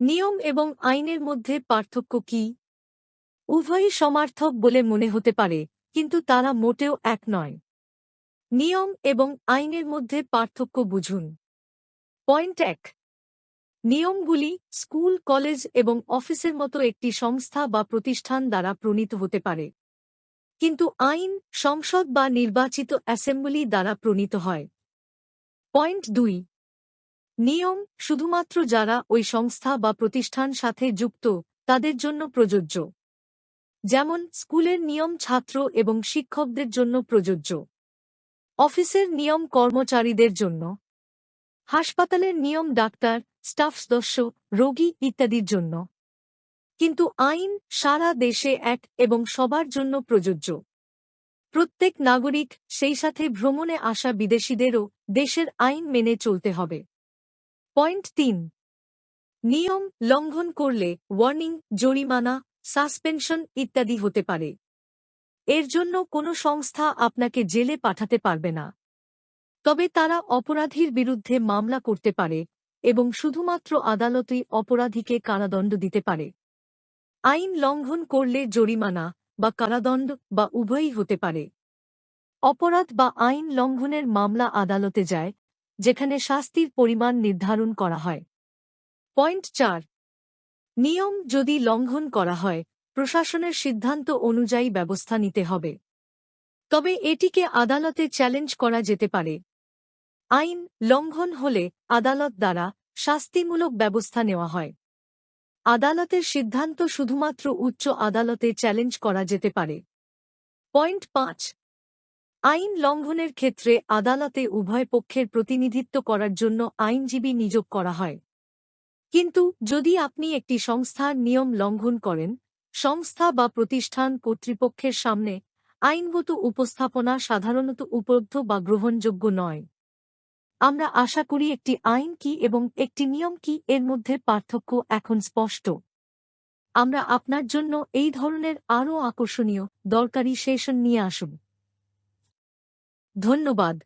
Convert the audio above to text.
নিয়ম এবং আইনের মধ্যে পার্থক্য কি? উভয়ই সমার্থক বলে মনে হতে পারে, কিন্তু তারা মোটেও এক নয়। নিয়ম এবং আইনের মধ্যে পার্থক্য বুঝুন। পয়েন্ট এক। নিয়মগুলি স্কুল, কলেজ এবং অফিসের মতো একটি সংস্থা বা প্রতিষ্ঠান দ্বারা প্রণীত হতে পারে। কিন্তু আইন, সংসদ বা নির্বাচিত অ্যাসেম্বলি দ্বারা প্রণীত হয়। পয়েন্ট দুই। নিয়ম, শুধুমাত্র যারা ওই সংস্থা বা প্রতিষ্ঠান সাথে যুক্ত, তাদের জন্য প্রযোজ্য। যেমন, স্কুলের নিয়ম ছাত্র এবং শিক্ষকদের জন্য প্রযোজ্য। অফিসের নিয়ম কর্মচারীদের জন্য। হাসপাতালের নিয়ম ডাক্তার, স্টাফ সদস্য রোগী ইত্যাদির জন্য। কিন্তু আইন সারা দেশে এক এবং সবার জন্য প্রযোজ্য। প্রত্যেক নাগরিক সেই সাথে ভ্রমণে আসা বিদেশিদেরও দেশের আইন মেনে চলতে হবে। পয়েন্ট তিন। নিয়ম লঙ্ঘন করলে ওয়ার্নিং, জরিমানা, সাসপেনশন ইত্যাদি হতে পারে। এর জন্য কোনো সংস্থা আপনাকে জেলে পাঠাতে পারবে না। তবে তারা অপরাধীর বিরুদ্ধে মামলা করতে পারে এবং শুধুমাত্র আদালতই অপরাধীকে কারাদণ্ড দিতে পারে। আইন লঙ্ঘন করলে জরিমানা বা কারাদণ্ড বা উভয়ই হতে পারে। অপরাধ বা আইন লঙ্ঘনের মামলা আদালতে যায় যেখানে শাস্তির পরিমাণ নির্ধারণ করা হয়। পয়েন্ট চার। নিয়ম যদি লঙ্ঘন করা হয়, প্রশাসনের সিদ্ধান্ত অনুযায়ী ব্যবস্থা নিতে হবে। তবে এটিকে আদালতে চ্যালেঞ্জ করা যেতে পারে। আইন লঙ্ঘন হলে আদালত দ্বারা শাস্তিমূলক ব্যবস্থা নেওয়া হয়। আদালতের সিদ্ধান্ত শুধুমাত্র উচ্চ আদালতে চ্যালেঞ্জ করা যেতে পারে। পয়েন্ট পাঁচ। আইন লঙ্ঘনের ক্ষেত্রে আদালতে উভয় পক্ষের প্রতিনিধিত্ব করার জন্য আইনজীবী নিয়োগ করা হয়। কিন্তু যদি আপনি একটি সংস্থার নিয়ম লঙ্ঘন করেন, সংস্থা বা প্রতিষ্ঠান কর্তৃপক্ষের সামনে আইনগত উপস্থাপনা সাধারণত উপলব্ধ বা গ্রহণযোগ্য নয়। আমরা আশা করি একটি আইন কি এবং একটি নিয়ম কি এর মধ্যে পার্থক্য এখন স্পষ্ট। আমরা আপনার জন্য এই ধরনের আরও আকর্ষণীয় দরকারি সেশন নিয়ে আসব ধন্যবাদ।